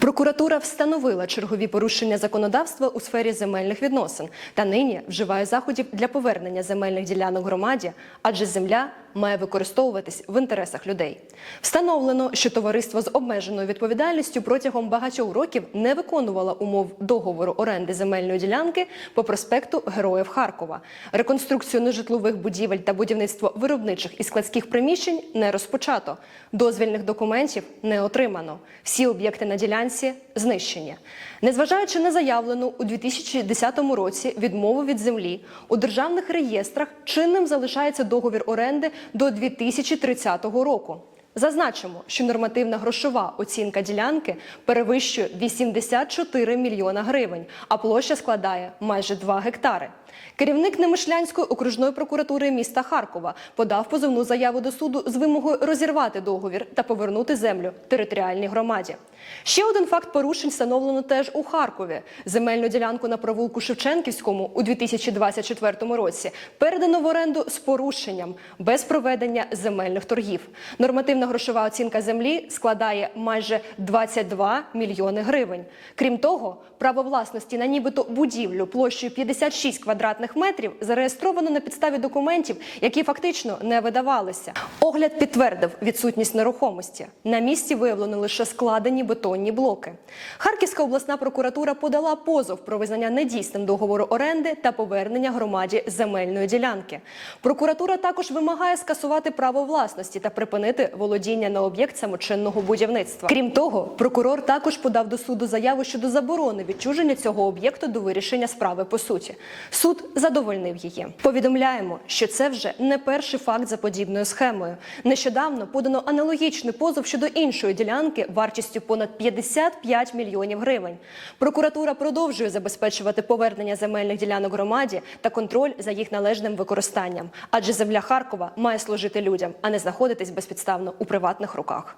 Прокуратура встановила чергові порушення законодавства у сфері земельних відносин. Та нині вживає заходів для повернення земельних ділянок громаді, адже земля має використовуватись в інтересах людей. Встановлено, що товариство з обмеженою відповідальністю протягом багатьох років не виконувало умов договору оренди земельної ділянки по проспекту Героїв Харкова. Реконструкцію нежитлових будівель та будівництво виробничих і складських приміщень не розпочато. Дозвільних документів не отримано. Всі об'єкти на ділянці знищені. Незважаючи на заявлену у 2010 році відмову від землі, у державних реєстрах чинним залишається договір оренди до 2030 року. Зазначимо, що нормативна грошова оцінка ділянки перевищує 84 мільйона гривень, а площа складає майже 2 гектари. Керівник Немишлянської окружної прокуратури міста Харкова подав позовну заяву до суду з вимогою розірвати договір та повернути землю територіальній громаді. Ще один факт порушень встановлено теж у Харкові. Земельну ділянку на провулку Шевченківському у 2024 році передано в оренду з порушенням без проведення земельних торгів. Нормативна грошова оцінка землі складає майже 22 мільйони гривень. Крім того, право власності на нібито будівлю площею 56 квадратних метрів зареєстровано на підставі документів, які фактично не видавалися. Огляд підтвердив відсутність нерухомості. На місці виявлено лише складені бетонні блоки. Харківська обласна прокуратура подала позов про визнання недійсним договору оренди та повернення громаді земельної ділянки. Прокуратура також вимагає скасувати право власності та припинити володіння на об'єкт самочинного будівництва. Крім того, прокурор також подав до суду заяву щодо заборони відчуження цього об'єкту до вирішення справи по суті. Суд задовольнив її. Повідомляємо, що це вже не перший факт за подібною схемою. Нещодавно подано аналогічний позов щодо іншої ділянки вартістю понад 55 мільйонів гривень. Прокуратура продовжує забезпечувати повернення земельних ділянок громаді та контроль за їх належним використанням. Адже земля Харкова має служити людям, а не знаходитись безпідставно у приватних руках.